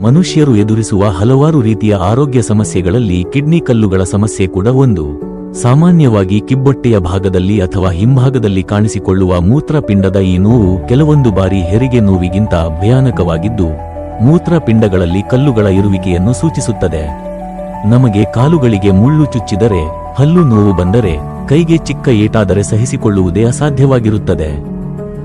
ಮನುಷ್ಯರು ಎದುರಿಸುವ ಹಲವಾರು ರೀತಿಯ ಆರೋಗ್ಯ ಸಮಸ್ಯೆಗಳಲ್ಲಿ ಕಿಡ್ನಿ ಕಲ್ಲುಗಳ ಸಮಸ್ಯೆ ಕೂಡ ಒಂದು. ಸಾಮಾನ್ಯವಾಗಿ ಕಿಬ್ಬೊಟ್ಟೆಯ ಭಾಗದಲ್ಲಿ ಅಥವಾ ಹಿಂಭಾಗದಲ್ಲಿ ಕಾಣಿಸಿಕೊಳ್ಳುವ ಮೂತ್ರಪಿಂಡದ ಈ ನೋವು ಕೆಲವೊಂದು ಬಾರಿ ಹೆರಿಗೆ ನೋವಿಗಿಂತ ಭಯಾನಕವಾಗಿದ್ದು, ಮೂತ್ರಪಿಂಡಗಳಲ್ಲಿ ಕಲ್ಲುಗಳ ಇರುವಿಕೆಯನ್ನು ಸೂಚಿಸುತ್ತದೆ. ನಮಗೆ ಕಾಲುಗಳಿಗೆ ಮುಳ್ಳು ಚುಚ್ಚಿದರೆ, ಹಲ್ಲು ನೋವು ಬಂದರೆ, ಕೈಗೆ ಚಿಕ್ಕ ಏಟಾದರೆ ಸಹಿಸಿಕೊಳ್ಳುವುದೇ ಅಸಾಧ್ಯವಾಗಿರುತ್ತದೆ.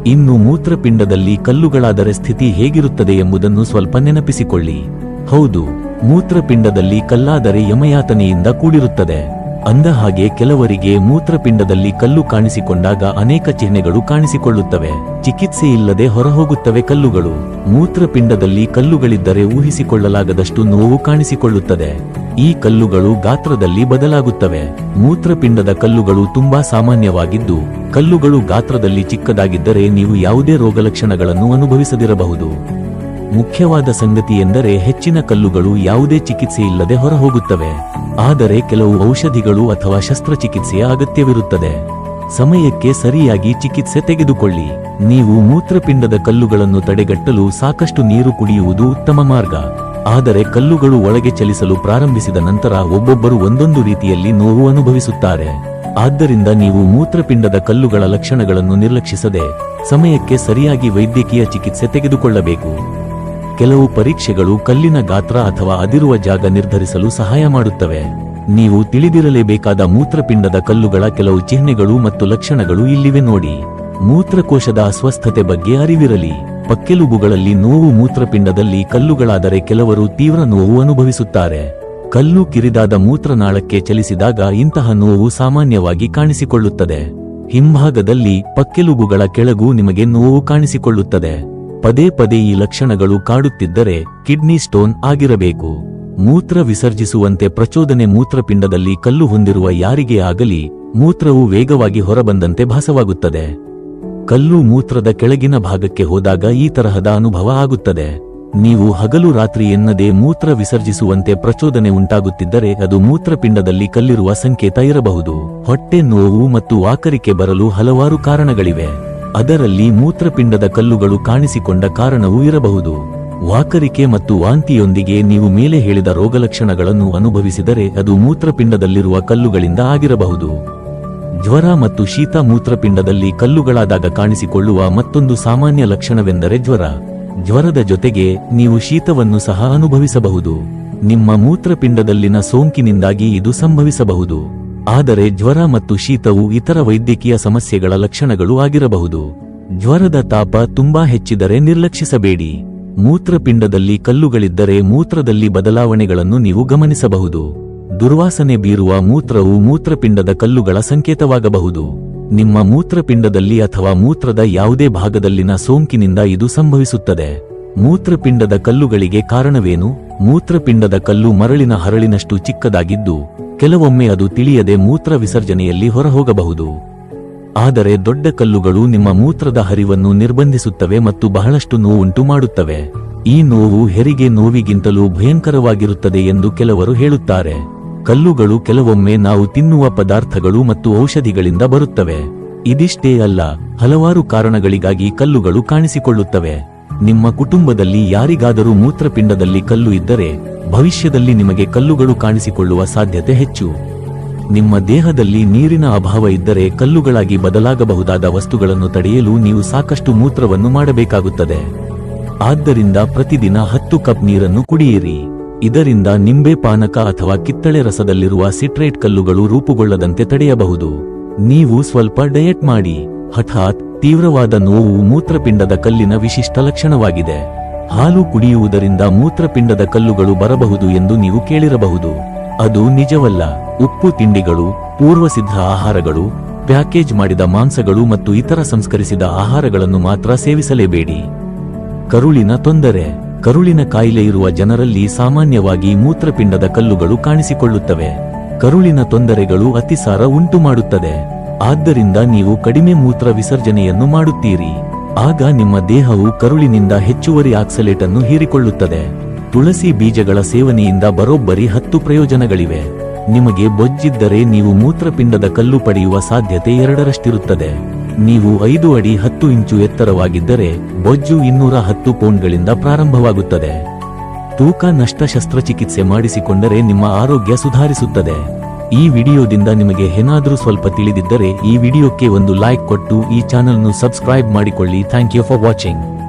ಇನ್ನು ಮೂತ್ರಪಿಂಡದಲ್ಲಿ ಕಲ್ಲುಗಳಾದರೆ ಸ್ಥಿತಿ ಹೇಗಿರುತ್ತದೆ ಎಂಬುದನ್ನು ಸ್ವಲ್ಪ ನೆನಪಿಸಿಕೊಳ್ಳಿ. ಹೌದು ಮೂತ್ರಪಿಂಡದಲ್ಲಿ ಕಲ್ಲಾದರೆ ಯಮಯಾತನೆಯಿಂದ ಕೂಡಿರುತ್ತದೆ. ಅಂದ ಹಾಗೆ ಕೆಲವರಿಗೆ ಮೂತ್ರಪಿಂಡದಲ್ಲಿ ಕಲ್ಲು ಕಾಣಿಸಿಕೊಂಡಾಗ ಅನೇಕ ಚಿಹ್ನೆಗಳು ಕಾಣಿಸಿಕೊಳ್ಳುತ್ತವೆ. ಚಿಕಿತ್ಸೆ ಇಲ್ಲದೆ ಹೊರಹೋಗುತ್ತವೆ ಕಲ್ಲುಗಳು. ಮೂತ್ರಪಿಂಡದಲ್ಲಿ ಕಲ್ಲುಗಳಿದ್ದರೆ ಊಹಿಸಿಕೊಳ್ಳಲಾಗದಷ್ಟು ನೋವು ಕಾಣಿಸಿಕೊಳ್ಳುತ್ತದೆ. ಈ ಕಲ್ಲುಗಳು ಗಾತ್ರದಲ್ಲಿ ಬದಲಾಗುತ್ತವೆ. ಮೂತ್ರಪಿಂಡದ ಕಲ್ಲುಗಳು ತುಂಬಾ ಸಾಮಾನ್ಯವಾಗಿದ್ದು, ಕಲ್ಲುಗಳು ಗಾತ್ರದಲ್ಲಿ ಚಿಕ್ಕದಾಗಿದ್ದರೆ ನೀವು ಯಾವುದೇ ರೋಗಲಕ್ಷಣಗಳನ್ನು ಅನುಭವಿಸದಿರಬಹುದು. ಮುಖ್ಯವಾದ ಸಂಗತಿ ಎಂದರೆ ಹೆಚ್ಚಿನ ಕಲ್ಲುಗಳು ಯಾವುದೇ ಚಿಕಿತ್ಸೆ ಇಲ್ಲದೆ ಹೊರಹೋಗುತ್ತವೆ. ಆದರೆ ಕೆಲವು ಔಷಧಿಗಳು ಅಥವಾ ಶಸ್ತ್ರಚಿಕಿತ್ಸೆಯ ಅಗತ್ಯವಿರುತ್ತದೆ. ಸಮಯಕ್ಕೆ ಸರಿಯಾಗಿ ಚಿಕಿತ್ಸೆ ತೆಗೆದುಕೊಳ್ಳಿ. ನೀವು ಮೂತ್ರಪಿಂಡದ ಕಲ್ಲುಗಳನ್ನು ತಡೆಗಟ್ಟಲು ಸಾಕಷ್ಟು ನೀರು ಕುಡಿಯುವುದು ಉತ್ತಮ ಮಾರ್ಗ. ಆದರೆ ಕಲ್ಲುಗಳು ಒಳಗೆ ಚಲಿಸಲು ಪ್ರಾರಂಭಿಸಿದ ನಂತರ ಒಬ್ಬೊಬ್ಬರು ಒಂದೊಂದು ರೀತಿಯಲ್ಲಿ ನೋವು ಅನುಭವಿಸುತ್ತಾರೆ. ಆದ್ದರಿಂದ ನೀವು ಮೂತ್ರಪಿಂಡದ ಕಲ್ಲುಗಳ ಲಕ್ಷಣಗಳನ್ನು ನಿರ್ಲಕ್ಷಿಸದೆ ಸಮಯಕ್ಕೆ ಸರಿಯಾಗಿ ವೈದ್ಯಕೀಯ ಚಿಕಿತ್ಸೆ ತೆಗೆದುಕೊಳ್ಳಬೇಕು. ಕೆಲವು ಪರೀಕ್ಷೆಗಳು ಕಲ್ಲಿನ ಗಾತ್ರ ಅಥವಾ ಅದಿರುವ ಜಾಗ ನಿರ್ಧರಿಸಲು ಸಹಾಯ ಮಾಡುತ್ತವೆ. ನೀವು ತಿಳಿದಿರಲೇಬೇಕಾದ ಮೂತ್ರಪಿಂಡದ ಕಲ್ಲುಗಳ ಕೆಲವು ಚಿಹ್ನೆಗಳು ಮತ್ತು ಲಕ್ಷಣಗಳು ಇಲ್ಲಿವೆ ನೋಡಿ. ಮೂತ್ರಕೋಶದ ಅಸ್ವಸ್ಥತೆ ಬಗ್ಗೆ ಅರಿವಿರಲಿ. ಪಕ್ಕೆಲುಬುಗಳಲ್ಲಿ ನೋವು ಮೂತ್ರಪಿಂಡದಲ್ಲಿ ಕಲ್ಲುಗಳಾದರೆ ಕೆಲವರು ತೀವ್ರ ನೋವು ಅನುಭವಿಸುತ್ತಾರೆ. ಕಲ್ಲು ಕಿರಿದಾದ ಮೂತ್ರನಾಳಕ್ಕೆ ಚಲಿಸಿದಾಗ ಇಂತಹ ನೋವು ಸಾಮಾನ್ಯವಾಗಿ ಕಾಣಿಸಿಕೊಳ್ಳುತ್ತದೆ. ಹಿಂಭಾಗದಲ್ಲಿ ಪಕ್ಕೆಲುಬುಗಳ ಕೆಳಗೂ ನಿಮಗೆ ನೋವು ಕಾಣಿಸಿಕೊಳ್ಳುತ್ತದೆ. ಪದೇ ಪದೇ ಈ ಲಕ್ಷಣಗಳು ಕಾಡುತ್ತಿದ್ದರೆ ಕಿಡ್ನಿ ಸ್ಟೋನ್ ಆಗಿರಬೇಕು. ಮೂತ್ರ ವಿಸರ್ಜಿಸುವಂತೆ ಪ್ರಚೋದನೆ ಮೂತ್ರಪಿಂಡದಲ್ಲಿ ಕಲ್ಲು ಹೊಂದಿರುವ ಯಾರಿಗೇ ಆಗಲಿ ಮೂತ್ರವು ವೇಗವಾಗಿ ಹೊರಬಂದಂತೆ ಭಾಸವಾಗುತ್ತದೆ. ಕಲ್ಲು ಮೂತ್ರದ ಕೆಳಗಿನ ಭಾಗಕ್ಕೆ ಹೋದಾಗ ಈ ತರಹದ ಅನುಭವ ಆಗುತ್ತದೆ. ನೀವು ಹಗಲು ರಾತ್ರಿ ಎನ್ನದೇ ಮೂತ್ರ ವಿಸರ್ಜಿಸುವಂತೆ ಪ್ರಚೋದನೆ ಉಂಟಾಗುತ್ತಿದ್ದರೆ ಅದು ಮೂತ್ರಪಿಂಡದಲ್ಲಿ ಕಲ್ಲಿರುವ ಸಂಕೇತ ಇರಬಹುದು. ಹೊಟ್ಟೆ ನೋವು ಮತ್ತು ವಾಕರಿಕೆ ಬರಲು ಹಲವಾರು ಕಾರಣಗಳಿವೆ. ಅದರಲ್ಲಿ ಮೂತ್ರಪಿಂಡದ ಕಲ್ಲುಗಳು ಕಾಣಿಸಿಕೊಂಡ ಕಾರಣವೂ ಇರಬಹುದು. ವಾಕರಿಕೆ ಮತ್ತು ವಾಂತಿಯೊಂದಿಗೆ ನೀವು ಮೇಲೆ ಹೇಳಿದ ರೋಗಲಕ್ಷಣಗಳನ್ನು ಅನುಭವಿಸಿದರೆ ಅದು ಮೂತ್ರಪಿಂಡದಲ್ಲಿರುವ ಕಲ್ಲುಗಳಿಂದ ಆಗಿರಬಹುದು. ಜ್ವರ ಮತ್ತು ಶೀತ ಮೂತ್ರಪಿಂಡದಲ್ಲಿ ಕಲ್ಲುಗಳಾದಾಗ ಕಾಣಿಸಿಕೊಳ್ಳುವ ಮತ್ತೊಂದು ಸಾಮಾನ್ಯ ಲಕ್ಷಣವೆಂದರೆ ಜ್ವರ. ಜ್ವರದ ಜೊತೆಗೆ ನೀವು ಶೀತವನ್ನು ಸಹ ಅನುಭವಿಸಬಹುದು. ನಿಮ್ಮ ಮೂತ್ರಪಿಂಡದಲ್ಲಿನ ಸೋಂಕಿನಿಂದಾಗಿ ಇದು ಸಂಭವಿಸಬಹುದು. ಆದರೆ ಜ್ವರ ಮತ್ತು ಶೀತವು ಇತರ ವೈದ್ಯಕೀಯ ಸಮಸ್ಯೆಗಳ ಲಕ್ಷಣಗಳು ಆಗಿರಬಹುದು. ಜ್ವರದ ತಾಪ ತುಂಬಾ ಹೆಚ್ಚಿದರೆ ನಿರ್ಲಕ್ಷಿಸಬೇಡಿ. ಮೂತ್ರಪಿಂಡದಲ್ಲಿ ಕಲ್ಲುಗಳಿದ್ದರೆ ಮೂತ್ರದಲ್ಲಿ ಬದಲಾವಣೆಗಳನ್ನು ನೀವು ಗಮನಿಸಬಹುದು. ದುರ್ವಾಸನೆ ಬೀರುವ ಮೂತ್ರವು ಮೂತ್ರಪಿಂಡದ ಕಲ್ಲುಗಳ ಸಂಕೇತವಾಗಬಹುದು. ನಿಮ್ಮ ಮೂತ್ರಪಿಂಡದಲ್ಲಿ ಅಥವಾ ಮೂತ್ರದ ಯಾವುದೇ ಭಾಗದಲ್ಲಿನ ಸೋಂಕಿನಿಂದ ಇದು ಸಂಭವಿಸುತ್ತದೆ. ಮೂತ್ರಪಿಂಡದ ಕಲ್ಲುಗಳಿಗೆ ಕಾರಣವೇನು? ಮೂತ್ರಪಿಂಡದ ಕಲ್ಲು ಮರಳಿನ ಹರಳಿನಷ್ಟು ಚಿಕ್ಕದಾಗಿದ್ದು ಕೆಲವೊಮ್ಮೆ ಅದು ತಿಳಿಯದೆ ಮೂತ್ರ ವಿಸರ್ಜನೆಯಲ್ಲಿ ಹೊರಹೋಗಬಹುದು. ಆದರೆ ದೊಡ್ಡ ಕಲ್ಲುಗಳು ನಿಮ್ಮ ಮೂತ್ರದ ಹರಿವನ್ನು ನಿರ್ಬಂಧಿಸುತ್ತವೆ ಮತ್ತು ಬಹಳಷ್ಟು ನೋವುಂಟು ಮಾಡುತ್ತವೆ. ಈ ನೋವು ಹೆರಿಗೆ ನೋವಿಗಿಂತಲೂ ಭಯಂಕರವಾಗಿರುತ್ತದೆ ಎಂದು ಕೆಲವರು ಹೇಳುತ್ತಾರೆ. ಕಲ್ಲುಗಳು ಕೆಲವೊಮ್ಮೆ ನಾವು ತಿನ್ನುವ ಪದಾರ್ಥಗಳು ಮತ್ತು ಔಷಧಿಗಳಿಂದ ಬರುತ್ತವೆ. ಇದಿಷ್ಟೇ ಅಲ್ಲ, ಹಲವಾರು ಕಾರಣಗಳಿಗಾಗಿ ಕಲ್ಲುಗಳು ಕಾಣಿಸಿಕೊಳ್ಳುತ್ತವೆ. ನಿಮ್ಮ ಕುಟುಂಬದಲ್ಲಿ ಯಾರಿಗಾದರೂ ಮೂತ್ರಪಿಂಡದಲ್ಲಿ ಕಲ್ಲು ಇದ್ದರೆ ಭವಿಷ್ಯದಲ್ಲಿ ನಿಮಗೆ ಕಲ್ಲುಗಳು ಕಾಣಿಸಿಕೊಳ್ಳುವ ಸಾಧ್ಯತೆ ಹೆಚ್ಚು. ನಿಮ್ಮ ದೇಹದಲ್ಲಿ ನೀರಿನ ಅಭಾವ ಇದ್ದರೆ ಕಲ್ಲುಗಳಾಗಿ ಬದಲಾಗಬಹುದಾದ ವಸ್ತುಗಳನ್ನು ತಡೆಯಲು ನೀವು ಸಾಕಷ್ಟು ಮೂತ್ರವನ್ನು ಮಾಡಬೇಕಾಗುತ್ತದೆ. ಆದ್ದರಿಂದ ಪ್ರತಿದಿನ ಹತ್ತು ಕಪ್ ನೀರನ್ನು ಕುಡಿಯಿರಿ. ಇದರಿಂದ ನಿಂಬೆ ಪಾನಕ ಅಥವಾ ಕಿತ್ತಳೆ ರಸದಲ್ಲಿರುವ ಸಿಟ್ರೇಟ್ ಕಲ್ಲುಗಳು ರೂಪುಗೊಳ್ಳದಂತೆ ತಡೆಯಬಹುದು. ನೀವು ಸ್ವಲ್ಪ ಡಯಟ್ ಮಾಡಿ. ಹಠಾತ್ ತೀವ್ರವಾದ ನೋವು ಮೂತ್ರಪಿಂಡದ ಕಲ್ಲಿನ ವಿಶಿಷ್ಟ ಲಕ್ಷಣವಾಗಿದೆ. ಹಾಲು ಕುಡಿಯುವುದರಿಂದ ಮೂತ್ರಪಿಂಡದ ಕಲ್ಲುಗಳು ಬರಬಹುದು ಎಂದು ನೀವು ಕೇಳಿರಬಹುದು. ಅದು ನಿಜವಲ್ಲ, ಉಪ್ಪು ತಿಂಡಿಗಳು, ಪೂರ್ವಸಿದ್ಧ ಆಹಾರಗಳು, ಪ್ಯಾಕೇಜ್ ಮಾಡಿದ ಮಾಂಸಗಳು ಮತ್ತು ಇತರ ಸಂಸ್ಕರಿಸಿದ ಆಹಾರಗಳನ್ನು ಮಾತ್ರ ಸೇವಿಸಲೇಬೇಡಿ. ಕರುಳಿನ ತೊಂದರೆ. ಕರುಳಿನ ಕಾಯಿಲೆ ಇರುವ ಜನರಲ್ಲಿ ಸಾಮಾನ್ಯವಾಗಿ ಮೂತ್ರಪಿಂಡದ ಕಲ್ಲುಗಳು ಕಾಣಿಸಿಕೊಳ್ಳುತ್ತವೆ. ಕರುಳಿನ ತೊಂದರೆಗಳು ಅತಿಸಾರ ಉಂಟು ಮಾಡುತ್ತದೆ ಆದ್ದರಿಂದ ನೀವು ಕಡಿಮೆ ಮೂತ್ರ ವಿಸರ್ಜನೆಯನ್ನು ಮಾಡುತ್ತೀರಿ. ಆಗ ನಿಮ್ಮ ದೇಹವು ಕರುಳಿನಿಂದ ಹೆಚ್ಚುವರಿ ಆಕ್ಸಲೇಟ್ ಅನ್ನು ಹೀರಿಕೊಳ್ಳುತ್ತದೆ. ತುಳಸಿ ಬೀಜಗಳ ಸೇವನೆಯಿಂದ ಬರೋಬ್ಬರಿ ಹತ್ತು ಪ್ರಯೋಜನಗಳಿವೆ. ನಿಮಗೆ ಬೊಜ್ಜಿದ್ದರೆ ನೀವು ಮೂತ್ರಪಿಂಡದ ಕಲ್ಲು ಪಡೆಯುವ ಸಾಧ್ಯತೆ ಎರಡರಷ್ಟಿರುತ್ತದೆ. ನೀವು ಐದು ಅಡಿ ಹತ್ತು ಇಂಚು ಎತ್ತರವಾಗಿದ್ದರೆ ಬೊಜ್ಜು ಇನ್ನೂರ ಹತ್ತು ಪೌಂಡ್ಗಳಿಂದ ಪ್ರಾರಂಭವಾಗುತ್ತದೆ. ತೂಕ ನಷ್ಟ ಶಸ್ತ್ರಚಿಕಿತ್ಸೆ ಮಾಡಿಸಿಕೊಂಡರೆ ನಿಮ್ಮ ಆರೋಗ್ಯ ಸುಧಾರಿಸುತ್ತದೆ. ಈ ವಿಡಿಯೋದಿಂದ ನಿಮಗೆ ಏನಾದರೂ ಸ್ವಲ್ಪ ತಿಳಿದಿದ್ದರೆ ಈ ವಿಡಿಯೋಕ್ಕೆ ಒಂದು ಲೈಕ್ ಕೊಟ್ಟು ಈ ಚಾನೆಲ್ನು ಸಬ್ಸ್ಕ್ರೈಬ್ ಮಾಡಿಕೊಳ್ಳಿ. Thank you for watching